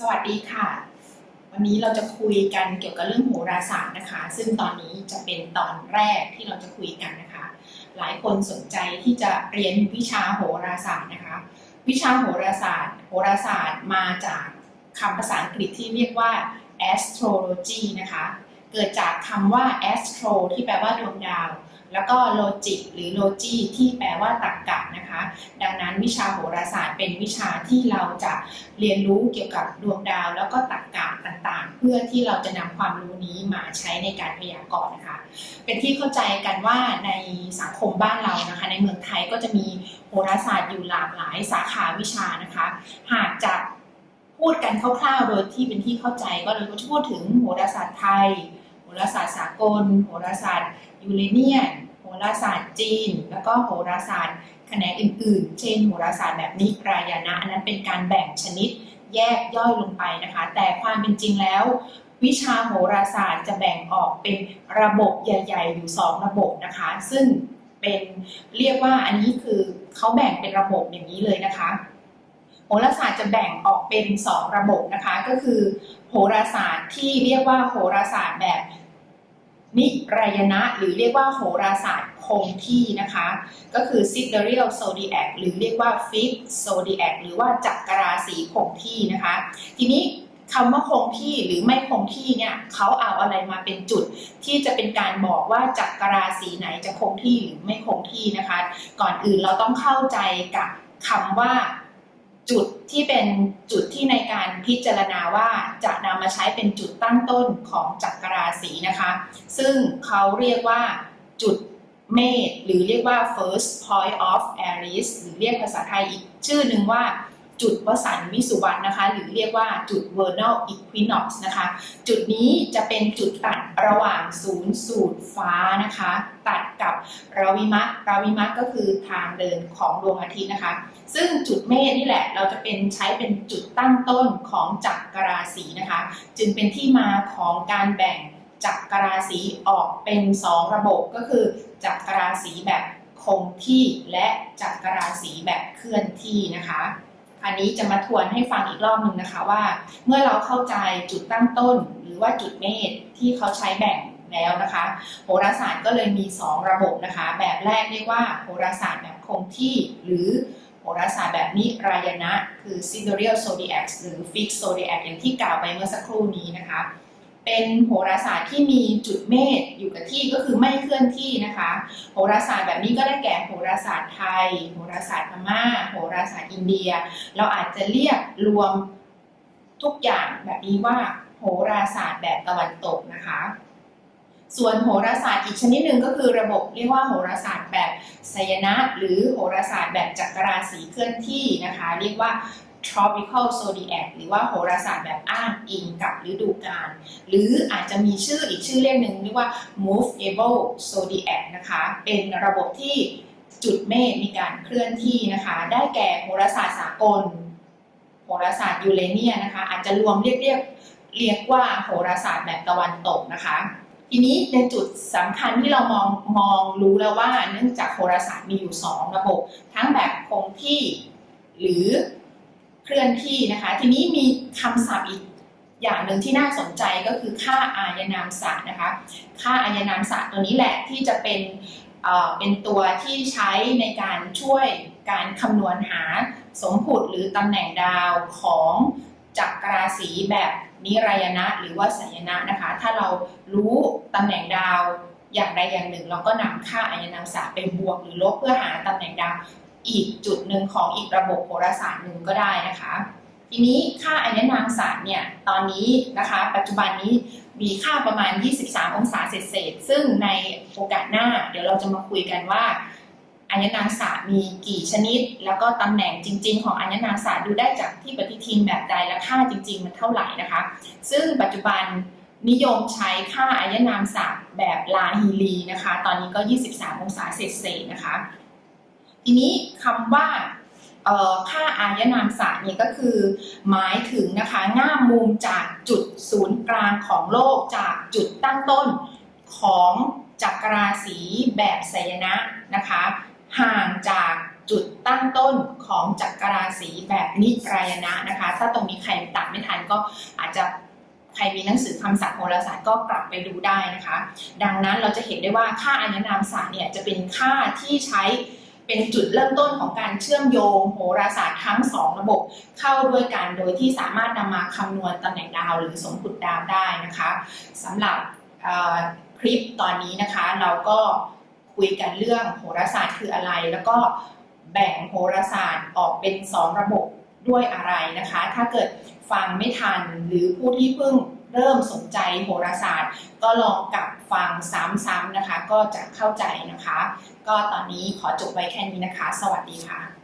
สวัสดีค่ะ วันนี้เราจะคุยกันเกี่ยวกับเรื่องโหราศาสตร์นะคะ ซึ่งตอนนี้จะเป็นตอนแรกที่เราจะคุยกันนะคะ หลายคนสนใจที่จะเรียนวิชาโหราศาสตร์นะคะ วิชาโหราศาสตร์ โหราศาสตร์มาจากคำภาษาอังกฤษที่เรียกว่า astrology นะคะ เกิดจากคำว่า astro ที่แปลว่าดวงดาว แล้วก็ logic หรือ logi ที่แปลว่าตรรกะนะคะ ดังนั้นวิชาโหราศาสตร์เป็นวิชาที่เราจะเรียนรู้เกี่ยวกับดวงดาว แล้วก็ตรรกะต่างๆ เพื่อที่เราจะนำความรู้นี้มาใช้ในการพยากรณ์นะคะ เป็นที่เข้าใจกันว่าในสังคมบ้านเรานะคะ ในเมืองไทยก็จะมีโหราศาสตร์อยู่หลากหลายสาขาวิชานะคะ หากจะพูดกันคร่าวๆ โดยที่เป็นที่เข้าใจก็เลยก็จะพูดถึงโหราศาสตร์ไทยโหราศาสตร์สากลโหราศาสตร์ ยูเรเนียนโหราศาสตร์จีน แล้วก็โหราศาสตร์แขนงอื่นๆ เช่นโหราศาสตร์แบบนิรายณะอันนั้นเป็นการแบ่งชนิดแยกย่อยลงไปนะคะ แต่ความเป็นจริงแล้ว วิชาโหราศาสตร์จะแบ่งออกเป็นระบบใหญ่ ๆ อยู่สองระบบนะคะ ซึ่งเป็นเรียกว่าอันนี้คือเขาแบ่งเป็นระบบอย่างนี้เลยนะคะ โหราศาสตร์จะแบ่งออกเป็น 2 ระบบนะคะ ก็คือ โหราศาสตร์ที่เรียกว่าโหราศาสตร์แบบ นิรายณะหรือเรียกว่าโหราศาสตร์คงที่นะคะ ก็คือ sidereal zodiac หรือเรียกว่า fixed zodiac หรือว่าจักรราศีคงที่นะคะ ทีนี้คำว่าคงที่หรือไม่คงที่เนี่ยเขาเอาอะไรมาเป็นจุด ที่จะเป็นการบอกว่าจักรราศีไหนจะคงที่หรือไม่คงที่นะคะ ก่อนอื่นเราต้องเข้าใจกับคำว่าจุดที่เป็นจุดที่ในการพิจารณาว่าจะ มาใช้เป็นจุดตั้งต้นของจักรราศีนะคะ ซึ่งเขาเรียกว่าจุดเมษหรือเรียกว่า first point of Aries หรือเรียกภาษาไทยอีกชื่อหนึ่งว่า จุดวสันต์วิสุวรรณนะคะ หรือเรียกว่าจุด vernal equinox นะคะ จุดนี้จะเป็นจุดตัดระหว่างศูนย์สูตรฟ้านะคะ ตัดกับราวิมะราวิมะก็คือทางเดินของดวงอาทิตย์นะคะ ซึ่งจุดเมษนี่แหละเราจะเป็นใช้เป็นจุดตั้งต้นของจักรราศีนะคะ จึงเป็นที่มาของการแบ่งจักรราศีออกเป็น 2 ระบบก็คือจักรราศีแบบคงที่และจักรราศีแบบเคลื่อนที่นะคะ อันนี้จะมาทวนให้ฟังอีกรอบหนึ่งนะคะว่า เมื่อเราเข้าใจจุดตั้งต้น หรือว่าจุดเมษที่เขาใช้แบ่งแล้วนะคะ โหราศาสตร์ก็เลยมี 2 ระบบนะคะ แบบแรกเรียกว่าโหราศาสตร์แบบคงที่ หรือโหราศาสตร์แบบนิรายณะ คือ sidereal zodiac หรือ fixed zodiac อย่างที่กล่าวไปเมื่อสักครู่นี้นะคะ เป็นโหราศาสตร์ที่มีจุดเมษอยู่กับที่ก็คือไม่เคลื่อนที่นะคะ โหราศาสตร์แบบนี้ก็ได้แก่โหราศาสตร์ไทย โหราศาสตร์พม่า โหราศาสตร์อินเดีย เราอาจจะเรียกรวมทุกอย่างแบบนี้ว่าโหราศาสตร์แบบตะวันตกนะคะ ส่วนโหราศาสตร์อีกชนิดหนึ่งก็คือระบบเรียกว่าโหราศาสตร์แบบไสยนะ หรือโหราศาสตร์แบบจักรราศีเคลื่อนที่นะคะ เรียกว่า tropical zodiac หรือว่าโหราศาสตร์แบบอ้างอิงกับฤดูกาลหรืออาจจะมีชื่ออีกชื่อเรียกหนึ่งเรียกว่า movable zodiac นะคะเป็นระบบที่จุดเมฆมีการเคลื่อนที่นะคะ ได้แก่โหราศาสตร์สากล โหราศาสตร์ยูเรเนียนะคะ อาจจะรวมเรียกเรียกเรียกว่าโหราศาสตร์แบบตะวันตกนะคะ ทีนี้ในจุดสำคัญที่เรามองมองรู้แล้วว่าเนื่องจากโหราศาสตร์มีอยู่ 2 ระบบ ทั้งแบบคงที่หรือ เคลื่อนที่นะคะ ทีนี้มีคำศัพท์อีกอย่างหนึ่งที่น่าสนใจก็คือค่าอายนามศาสตร์นะคะ ค่าอายนามศาสตร์ตัวนี้แหละที่จะเป็นเป็นตัวที่ใช้ในการช่วยการคำนวณหาสมผุดหรือตำแหน่งดาวของจักรราศีแบบนิรายณะหรือว่าไสยนะนะคะ ถ้าเรารู้ตำแหน่งดาวอย่างใดอย่างหนึ่ง เราก็นำค่าอายนามศาสตร์ไปบวกหรือลบเพื่อหาตำแหน่งดาว อีกจุดหนึ่งของอีกระบบโหราศาสตร์หนึ่งก็ได้นะคะ ทีนี้ค่าอายนามศาสตร์เนี่ยตอนนี้นะคะปัจจุบันนี้มีค่าประมาณ 23 องศาเศษๆซึ่งในโอกาสหน้าเดี๋ยวเราจะมาคุยกันว่าอายนามศาสตร์มีกี่ชนิด แล้วก็ตำแหน่งจริง ๆ ของอายนามศาสตร์ดูได้จากที่ปฏิทินแบบใดและค่าจริง ๆ มันเท่าไหร่นะคะ ซึ่งปัจจุบันนิยมใช้ค่าอายนามศาสตร์แบบลาฮีลีนะคะ ตอนนี้ก็ 23 องศาเศษๆนะคะ ทีนี้คำว่าค่าอายนามศาสตร์เนี่ยก็คือ หมายถึงนะคะง่ามมุมจากจุดศูนย์กลางของโลกจากจุดตั้งต้นของจักรราศีแบบไสยนะนะคะห่างจากจุดตั้งต้นของจักรราศีแบบนิรายณะนะคะ ถ้าตรงนี้ใครตัดไม่ทันก็อาจจะใครมีหนังสือคำศัพท์โหราศาสตร์ก็กลับไปดูได้นะคะ ดังนั้นเราจะเห็นได้ว่าค่าอัญนามศาสตร์เนี่ยจะเป็นค่าที่ใช้ เป็นจุดเริ่มต้นของการเชื่อมโยงโหราศาสตร์ทั้งสองระบบเข้าด้วยกันโดยที่สามารถนำมาคำนวณตำแหน่งดาวหรือสมผุดดาวได้นะคะสำหรับคลิปตอนนี้นะคะเราก็คุยกันเรื่องโหราศาสตร์คืออะไร แล้วก็แบ่งโหราศาสตร์ออกเป็น 2 ระบบด้วยอะไรนะคะ ถ้าเกิดฟังไม่ทันหรือผู้ที่เพิ่ง เริ่มสนใจโหราศาสตร์ ก็ลองกลับฟังซ้ำๆนะคะ ก็จะเข้าใจนะคะ ก็ตอนนี้ขอจบไว้แค่นี้นะคะ สวัสดีค่ะ